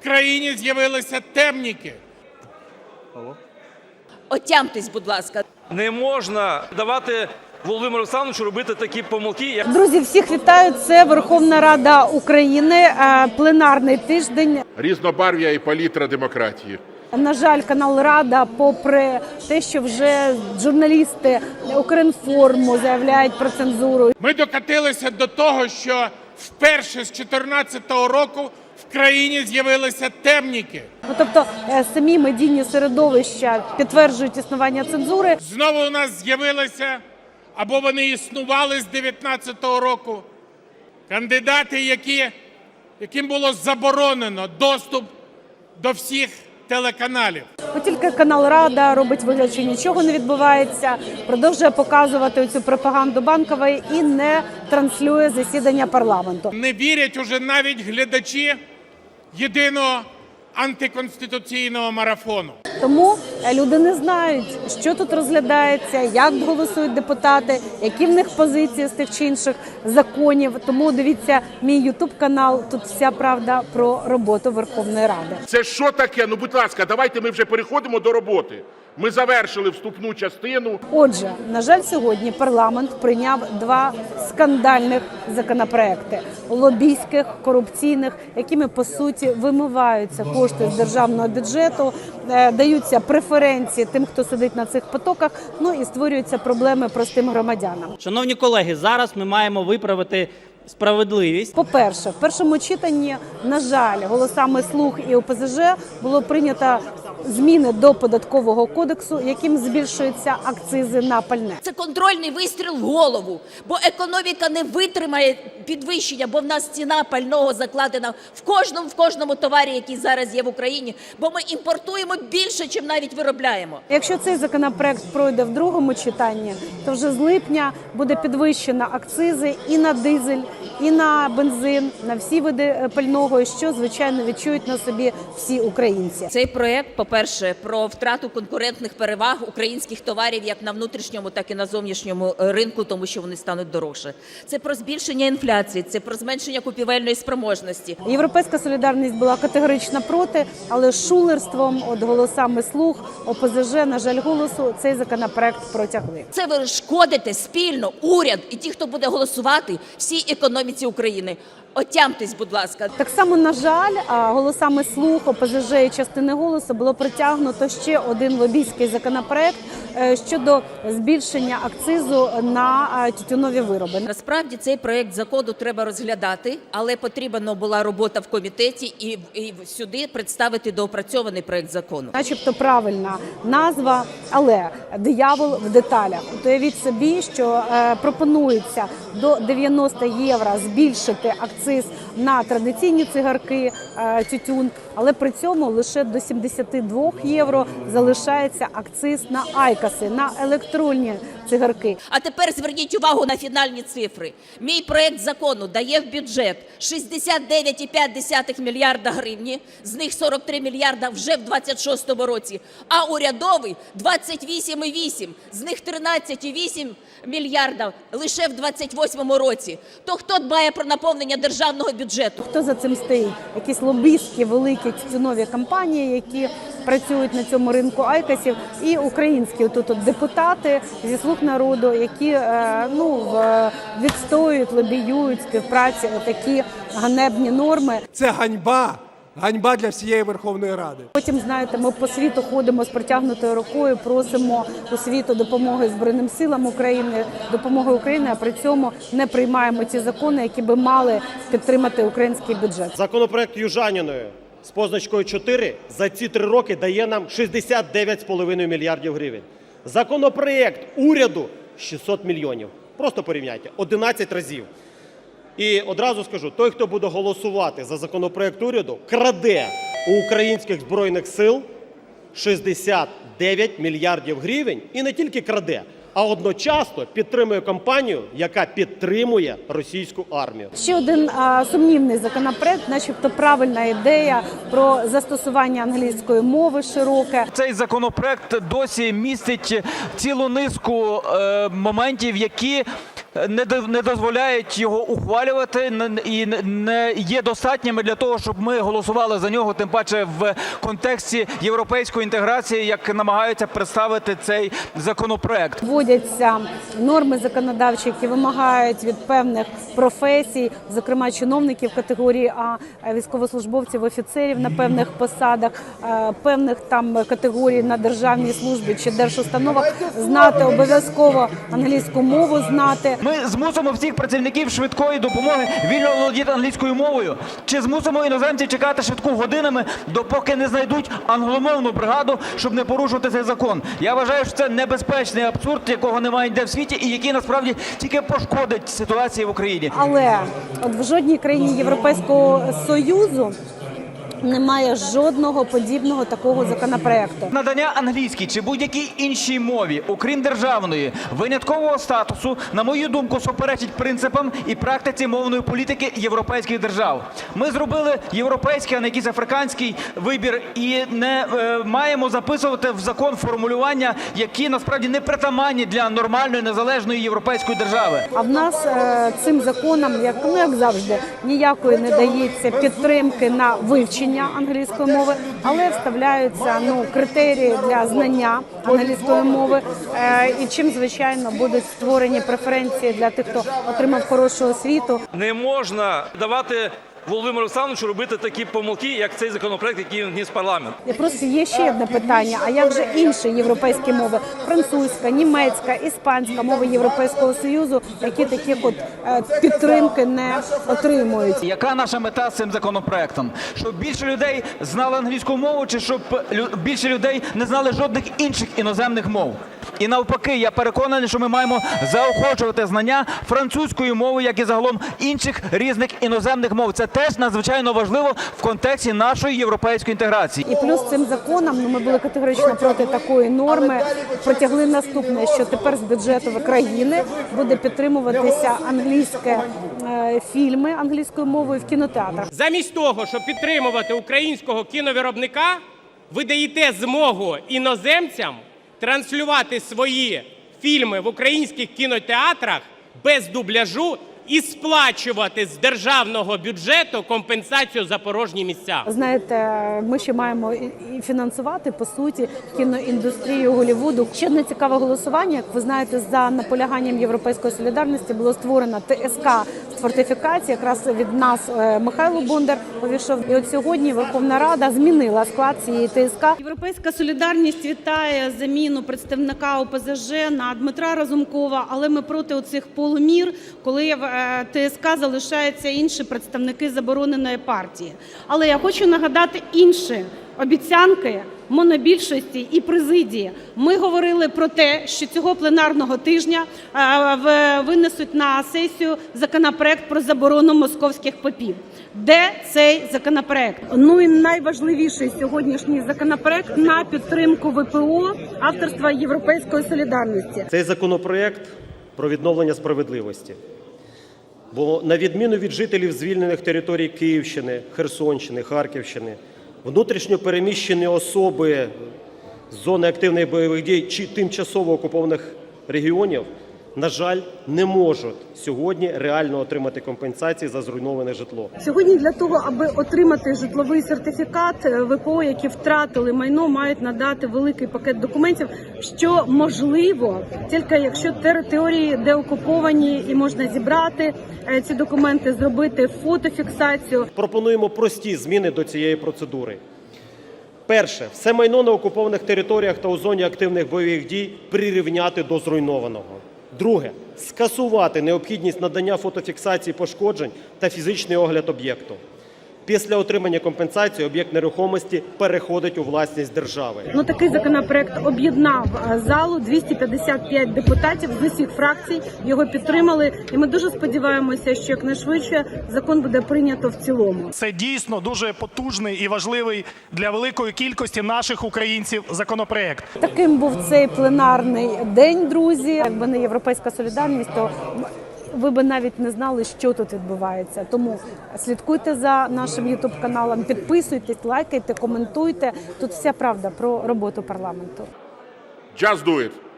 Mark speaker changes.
Speaker 1: в країні з'явилися темніки.
Speaker 2: Отямтесь, будь ласка.
Speaker 3: Не можна давати Володимиру Олександровичу робити такі помилки, як
Speaker 4: Друзі, всіх вітаю. Це Верховна Рада України, е, пленарний тиждень.
Speaker 5: різнобарв'я і палітра демократії.
Speaker 4: На жаль, канал Рада, попри те, що вже журналісти Укрінформу заявляють про цензуру.
Speaker 1: Ми докатилися до того, що вперше з 2014 року в країні з'явилися темніки.
Speaker 4: Ну, тобто е, самі медійні середовища підтверджують існування цензури.
Speaker 1: Знову у нас з'явилися або вони існували з 2019 року. Кандидати, які, яким було заборонено доступ до всіх телеканалів.
Speaker 4: От тільки канал Рада робить вигляд, що нічого не відбувається, продовжує показувати цю пропаганду банкової і не транслює засідання парламенту.
Speaker 1: Не вірять уже навіть глядачі єдиного антиконституційного марафону.
Speaker 4: Тому е, люди не знають, що тут розглядається, як голосують депутати, які в них позиції з тих чи інших законів. Тому дивіться мій ютуб канал. Тут вся правда про роботу Верховної Ради.
Speaker 5: Це що таке? Ну, будь ласка, давайте ми вже переходимо до роботи. Ми завершили вступну частину.
Speaker 4: Отже, на жаль, сьогодні парламент прийняв два скандальних законопроекти лобійських, корупційних, якими по суті вимиваються кошти з державного бюджету, е, даються преференції тим, хто сидить на цих потоках. Ну і створюються проблеми простим громадянам.
Speaker 6: Шановні колеги, зараз ми маємо виправити справедливість.
Speaker 4: По-перше, в першому читанні, на жаль, голосами слуг і ОПЗЖ було прийнято зміни до податкового кодексу, яким збільшуються акцизи на пальне.
Speaker 2: Це контрольний вистріл в голову, бо економіка не витримає підвищення, бо в нас ціна пального закладена в кожному в кожному товарі, який зараз є в Україні. Бо ми імпортуємо більше, чим навіть виробляємо.
Speaker 4: Якщо цей законопроект пройде в другому читанні, то вже з липня буде підвищено акцизи і на дизель, і на бензин, на всі види е, пального, що звичайно відчують на собі всі українці.
Speaker 2: Цей проект, по-перше, про втрату конкурентних переваг українських товарів як на внутрішньому, так і на зовнішньому е, ринку, тому що вони стануть дорожче. Це про збільшення інфляції, це про зменшення купівельної спроможності.
Speaker 4: Європейська солідарність була категорично проти, але шулерством, от голосами слуг ОПЗЖ, на жаль, голосу цей законопроект протягли.
Speaker 2: Це ви шкодите спільно уряд і ті, хто буде голосувати всій економіці України. Отямтесь, будь ласка.
Speaker 4: Так само, на жаль, голосами слух ОПЗЖ і частини голосу було притягнуто ще один лобійський законопроект е, щодо збільшення акцизу на тютюнові вироби.
Speaker 2: Насправді цей проект закону треба розглядати, але потрібна була робота в комітеті і, і сюди представити доопрацьований проект закону.
Speaker 4: Начебто правильна назва, але диявол в деталях. Уявіть собі, що е, пропонується до 90 євро збільшити акциз на традиційні цигарки, е, тютюн, але при цьому лише до 72 євро залишається акциз на айкаси, на електронні цигарки.
Speaker 2: А тепер зверніть увагу на фінальні цифри. Мій проект закону дає в бюджет 69,5 мільярда гривні, з них 43 мільярда вже в 26 році, а урядовий 28,8, з них 13,8 мільярда лише в 28 році. То хто дбає про наповнення державного бюджету?
Speaker 4: Хто за цим стоїть? Якісь лобістські великі тютюнові компанії, які працюють на цьому ринку айкасів, і українські тут депутати зі слуг народу, які е, ну в- відстоюють, лобіюють співпраці такі ганебні норми.
Speaker 7: Це ганьба. Ганьба для всієї Верховної Ради.
Speaker 4: Потім знаєте, ми по світу ходимо з протягнутою рукою, просимо у світу допомоги збройним силам України, допомоги Україні, а при цьому не приймаємо ті закони, які би мали підтримати український бюджет.
Speaker 8: Законопроект Южаніної з позначкою 4 за ці три роки дає нам 69,5 мільярдів гривень. Законопроект уряду 600 мільйонів. Просто порівняйте 11 разів. І одразу скажу: той, хто буде голосувати за законопроект уряду, краде у українських збройних сил 69 мільярдів гривень і не тільки краде, а одночасно підтримує компанію, яка підтримує російську армію.
Speaker 4: Ще один а, сумнівний законопроект, начебто правильна ідея про застосування англійської мови широке.
Speaker 9: Цей законопроект досі містить цілу низку е, моментів, які не дозволяють його ухвалювати і не є достатніми для того, щоб ми голосували за нього, тим паче в контексті європейської інтеграції, як намагаються представити цей законопроект.
Speaker 4: Вводяться норми законодавчі, які вимагають від певних професій, зокрема чиновників категорії А, е, військовослужбовців, офіцерів на певних посадах, е, певних там категорій на державній службі чи держустановах знати обов'язково англійську мову знати.
Speaker 9: Ми змусимо всіх працівників швидкої допомоги вільно володіти англійською мовою. Чи змусимо іноземців чекати швидку годинами, допоки не знайдуть англомовну бригаду, щоб не порушувати цей закон? Я вважаю, що це небезпечний абсурд, якого немає ніде в світі, і який насправді тільки пошкодить ситуації в Україні.
Speaker 4: Але от в жодній країні Європейського союзу немає жодного подібного такого законопроекту.
Speaker 9: Надання англійській чи будь-якій іншій мові, окрім державної, виняткового статусу, на мою думку, суперечить принципам і практиці мовної політики європейських держав. Ми зробили європейський, а не якийсь африканський вибір, і не е, маємо записувати в закон формулювання, які насправді не притаманні для нормальної незалежної європейської держави.
Speaker 4: А в нас е, цим законом, як ну як завжди, ніякої не дається підтримки на вивчення англійської мови, але вставляються ну критерії для знання англійської мови. Е, і чим звичайно будуть створені преференції для тих, хто отримав хорошу освіту.
Speaker 3: Не можна давати Володимиру Олександровичу робити такі помилки, як цей законопроект, який він вніс в парламент.
Speaker 4: Просто є ще одне питання: а як же інші європейські мови? Французька, німецька, іспанська мови Європейського союзу, які таких от е, підтримки не отримують.
Speaker 9: Яка наша мета з цим законопроектом? Щоб більше людей знали англійську мову, чи щоб лю- більше людей не знали жодних інших іноземних мов? І навпаки, я переконаний, що ми маємо заохочувати знання французької мови, як і загалом інших різних іноземних мов. Це теж надзвичайно важливо в контексті нашої європейської інтеграції.
Speaker 4: І плюс цим законом ну ми були категорично проти такої норми. Протягли наступне, що тепер з бюджету країни буде підтримуватися англійське е, фільми англійською мовою в кінотеатрах.
Speaker 10: Замість того, щоб підтримувати українського кіновиробника, ви даєте змогу іноземцям транслювати свої фільми в українських кінотеатрах без дубляжу і сплачувати з державного бюджету компенсацію за порожні місця.
Speaker 4: Знаєте, ми ще маємо і фінансувати по суті кіноіндустрію Голлівуду. Ще одне цікаве голосування. Як ви знаєте, за наполяганням Європейської солідарності було створено ТСК з фортифікації. Якраз від нас е, Михайло Бондар увійшов. І от сьогодні Верховна Рада змінила склад цієї ТСК.
Speaker 11: Європейська солідарність вітає заміну представника ОПЗЖ на Дмитра Разумкова, але ми проти оцих полумір, коли в е, ТСК залишаються інші представники забороненої партії. Але я хочу нагадати інші обіцянки монобільшості і президії. Ми говорили про те, що цього пленарного тижня е, в- винесуть на сесію законопроект про заборону московських попів. Де цей законопроект? Ну і найважливіший сьогоднішній законопроект на підтримку ВПО авторства Європейської солідарності.
Speaker 8: Цей законопроект про відновлення справедливості. Бо на відміну від жителів звільнених територій Київщини, Херсонщини, Харківщини, внутрішньо переміщені особи з зони активних бойових дій чи тимчасово окупованих регіонів, на жаль, не можуть сьогодні реально отримати компенсації за зруйноване житло.
Speaker 11: Сьогодні для того, аби отримати житловий сертифікат, е, ВПО, які втратили майно, мають надати великий пакет документів, що можливо тільки якщо території деокуповані і можна зібрати е, ці документи, зробити фотофіксацію.
Speaker 8: Пропонуємо прості зміни до цієї процедури. Перше, все майно на окупованих територіях та у зоні активних бойових дій прирівняти до зруйнованого. Друге, скасувати необхідність надання фотофіксації пошкоджень та фізичний огляд об'єкту. Після отримання компенсації об'єкт нерухомості переходить у власність держави.
Speaker 11: Ну такий законопроект об'єднав е, залу 255 депутатів з усіх фракцій. Його підтримали, і ми дуже сподіваємося, що якнайшвидше закон буде прийнято в цілому.
Speaker 12: Це дійсно дуже потужний і важливий для великої кількості наших українців законопроект.
Speaker 4: Таким був цей пленарний день, друзі. Якби не європейська солідарність, то ви би навіть не знали, що тут відбувається. Тому слідкуйте за нашим ютуб каналом, підписуйтесь, лайкайте, коментуйте. Тут вся правда про роботу парламенту.
Speaker 5: Just do it.